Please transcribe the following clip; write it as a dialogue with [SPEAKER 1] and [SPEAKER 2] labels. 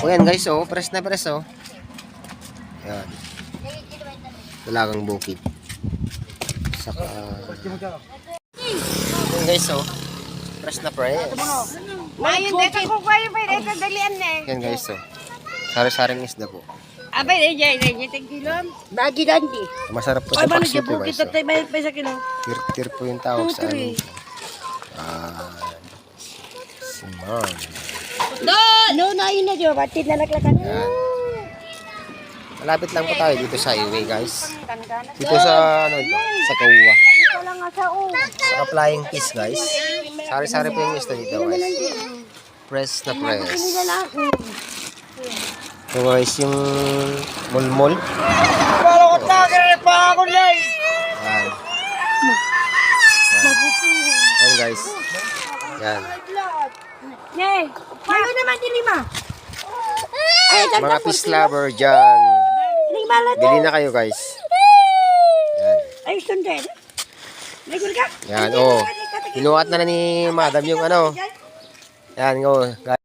[SPEAKER 1] O yan guys, oh, press na press, oh. Yan. Dalagang bukid. Saka... Yan guys, oh. Press na press.
[SPEAKER 2] Mayon, dito ko kayo pa dito dalian na eh.
[SPEAKER 1] Yan guys, oh. Sari-saring isda po.
[SPEAKER 2] Abay, eh, jay, jay, jay, kilom. Bagi dandi.
[SPEAKER 1] Masarap po
[SPEAKER 2] Ay,
[SPEAKER 1] sa
[SPEAKER 2] yung
[SPEAKER 1] po guys.
[SPEAKER 2] at tayo may pa sa kilo.
[SPEAKER 1] Oh. Tir-tir po yung tawag sa ano. Ah... Simon.
[SPEAKER 2] No, no, yun na dyan. Batid na naglakan.
[SPEAKER 1] Yan. Malapit lang po tayo dito sa highway guys. Dito sa ano ito, sa Kawa.
[SPEAKER 2] Ito lang nga sa
[SPEAKER 1] flying fish guys. Sari-sari po yung isda dito guys. Press na press.
[SPEAKER 2] Lang.
[SPEAKER 1] So guys, yung mulmul.
[SPEAKER 2] Wala ko tagare pa ako lang.
[SPEAKER 1] Yan. Yan. Guys. Yan.
[SPEAKER 2] Nay, paano naman din lima? Ay,
[SPEAKER 1] Mga fish lover dyan. Bili na kayo guys. Yan.
[SPEAKER 2] Ay, sundin. May gul ka?
[SPEAKER 1] Yan, oh. Kinuhat na na ni madam yung ano. Yan, oh.